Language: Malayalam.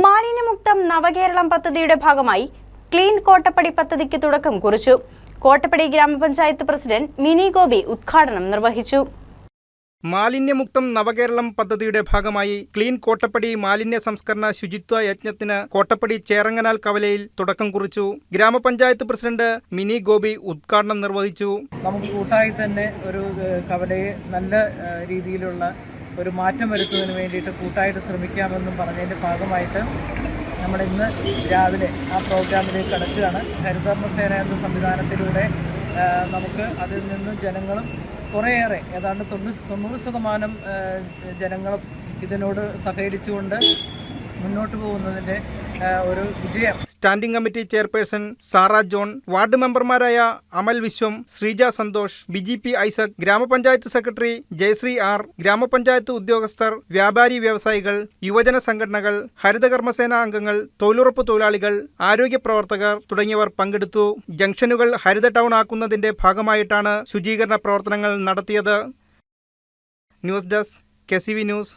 മാലിന്യമുക്തം നവകേരളം പദ്ധതിയുടെ ഭാഗമായി ക്ലീൻ കോട്ടപ്പടി പദ്ധതിക്ക് തുടക്കം കുറിച്ചു. കോട്ടപ്പടി ഗ്രാമപഞ്ചായത്ത് പ്രസിഡന്റ് മിനി ഗോപി ഉദ്ഘാടനം നിർവഹിച്ചു. മാലിന്യമുക്തം നവകേരളം പദ്ധതിയുടെ ഭാഗമായി ക്ലീൻ കോട്ടപ്പടി മാലിന്യ സംസ്കരണ ശുചിത്വ യജ്ഞത്തിന് കോട്ടപ്പടി ചേറങ്ങനാൽ കവലയിൽ തുടക്കം കുറിച്ചു. ഗ്രാമപഞ്ചായത്ത് പ്രസിഡന്റ് മിനി ഗോപി ഉദ്ഘാടനം നിർവഹിച്ചു. നമുക്ക് കൂട്ടായി തന്നെ ഒരു കവലയെ നല്ല രീതിയിലുള്ള ഒരു മാറ്റം വരുത്തുന്നതിന് വേണ്ടിയിട്ട് കൂട്ടായിട്ട് ശ്രമിക്കാമെന്നും പറഞ്ഞതിന്റെ ഭാഗമായിട്ട് നമ്മൾ ഇന്ന് രാവിലെ ആ പ്രോഗ്രാമിലേക്ക് കടക്കുകയാണ്. ഹരിതകർമ്മസേന എന്ന സംവിധാനത്തിലൂടെ നമുക്ക് അതിൽ നിന്നും ജനങ്ങളും കുറേയേറെ ഏതാണ്ട് തൊണ്ണൂറ് തൊണ്ണൂറ് ശതമാനം ജനങ്ങളും ഇതിനോട് സഹകരിച്ചുകൊണ്ട് മുന്നോട്ട് പോകുന്നതിന്റെ ഒരു വിജയം. Standing committee chairperson Sara John ward മെമ്പർമാരായ അമൽ വിശ്വം ശ്രീജ സന്തോഷ് ബിജി പി ഐസക് ഗ്രാമപഞ്ചായത്ത് സെക്രട്ടറി ജയശ്രീ ആർ ഗ്രാമപഞ്ചായത്ത് ഉദ്യോഗസ്ഥർ വ്യാപാരി വ്യവസായികൾ യുവജന സംഘടനകൾ ഹരിതകർമ്മസേന അംഗങ്ങൾ തൊഴിലുറപ്പ് തൊഴിലാളികൾ ആരോഗ്യ പ്രവർത്തകർ തുടങ്ങിയവർ പങ്കെടുത്തു. ജംഗ്ഷനുകൾ ഹരിത ടൗൺ ആക്കുന്നതിന്റെ ഭാഗമായിട്ടാണ് ശുചീകരണ പ്രവർത്തനങ്ങൾ നടത്തിയത്. News desk K news.